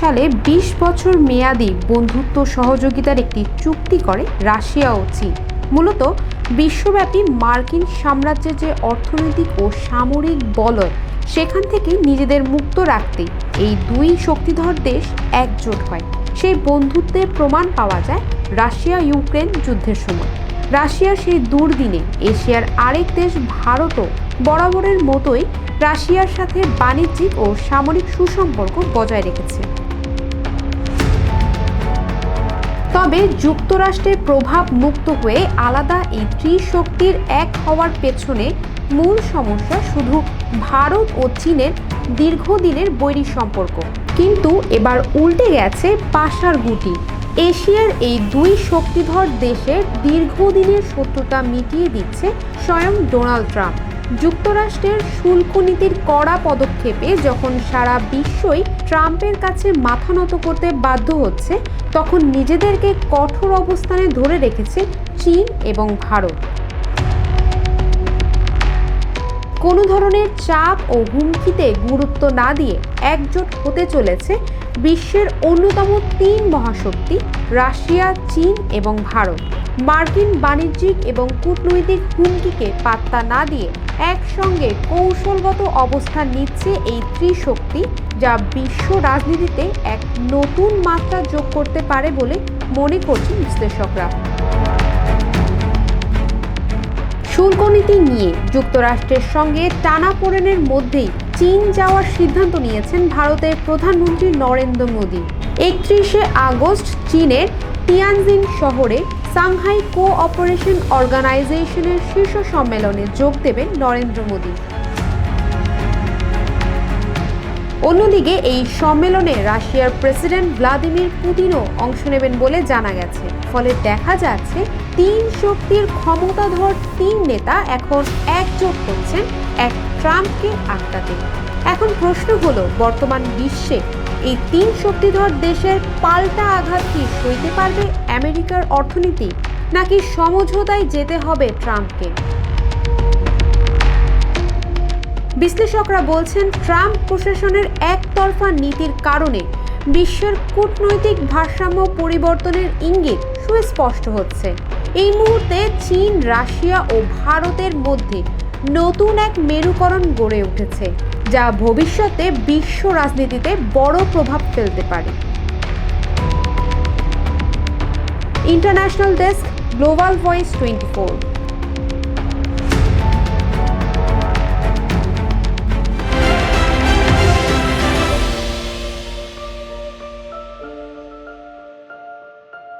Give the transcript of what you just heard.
সালে ২০ বছর মেয়াদী বন্ধুত্ব সহযোগিতার একটি চুক্তি করে রাশিয়া ও চীন। মূলত বিশ্বব্যাপী মার্কিন সাম্রাজ্যের যে অর্থনৈতিক ও সামরিক বলয়, সেখান থেকে নিজেদের মুক্ত রাখতে এই দুই শক্তিধর দেশ একজোট হয়। সেই বন্ধুত্বের প্রমাণ পাওয়া যায় রাশিয়া ইউক্রেন যুদ্ধের সময়। রাশিয়ার সেই দুর্দিনে এশিয়ার আরেক দেশ ভারতও বরাবরের মতোই রাশিয়ার সাথে বাণিজ্যিক ও সামরিক সুসম্পর্ক বজায় রেখেছে। তবে যুক্তরাষ্ট্রের প্রভাব মুক্ত হয়ে আলাদা এই ত্রিশক্তির এক হওয়ার পেছনে মূল সমস্যা শুধু ভারত ও চীনের দীর্ঘদিনের বৈরী সম্পর্ক। কিন্তু এবার উল্টে গেছে পাশার গুটি। এশিয়ার এই দুই শক্তিধর দেশের দীর্ঘদিনের শত্রুতা মিটিয়ে দিচ্ছে স্বয়ং ডোনাল্ড ট্রাম্প। যুক্তরাষ্ট্রের শুল্ক নীতির কড়া পদক্ষেপে যখন সারা বিশ্বই ট্রাম্পের কাছে মাথা নত করতে বাধ্য হচ্ছে, তখন নিজেদেরকে কঠোর অবস্থানে ধরে রেখেছে চীন এবং ভারত। কোনো ধরনের চাপ ও হুমকিতে গুরুত্ব না দিয়ে একজোট হতে চলেছে বিশ্বের অন্যতম তিন মহাশক্তি, রাশিয়া, চীন এবং ভারত। মার্কিন বাণিজ্যিক এবং কূটনৈতিক হুমকিকে পাত্তা না দিয়ে একসঙ্গে কৌশলগত অবস্থান নিচ্ছে এই ত্রিশক্তি, যা বিশ্ব রাজনীতিতে এক নতুন মাত্রা যোগ করতে পারে বলে মনে করছেন বিশ্লেষকরা। শুল্ক নীতি নিয়ে যুক্তরাষ্ট্রের সঙ্গে টানাপোড়েনের মধ্যেই চীন যাওয়ার সিদ্ধান্ত নিয়েছেন ভারতের প্রধানমন্ত্রী নরেন্দ্র মোদী। একত্রিশে আগস্ট চীনের তিয়ানজিন শহরে সাংহাই কোঅপারেশন অর্গানাইজেশনের শীর্ষ সম্মেলনে যোগ দেবেন নরেন্দ্র মোদী। অন্যদিকে এই সম্মেলনে রাশিয়ার প্রেসিডেন্ট ভ্লাদিমির পুতিনও অংশ নেবেন বলে জানা গেছে। ফলে দেখা যাচ্ছে তিন শক্তির ক্ষমতাধর তিন নেতা এখন একজোট হচ্ছেন এক ট্রাম্পকে আটকাতে। এখন প্রশ্ন হলো, বর্তমান বিশ্বে এই তিন শক্তিধর দেশের পাল্টা আঘাত কি সইতে পারবে আমেরিকার অর্থনীতি, নাকি সমঝোতায় যেতে হবে ট্রাম্পকে? বিশ্লেষকরা বলছেন, ট্রাম্প প্রশাসনের একতরফা নীতির কারণে বিশ্বের কূটনৈতিক ভারসাম্য পরিবর্তনের ইঙ্গিত সুস্পষ্ট হচ্ছে। এই মুহূর্তে চীন, রাশিয়া ও ভারতের মধ্যে নতুন এক মেরুকরণ গড়ে উঠেছে, যা ভবিষ্যতে বিশ্ব রাজনীতিতে বড় প্রভাব ফেলতে পারে। International desk, global voice twenty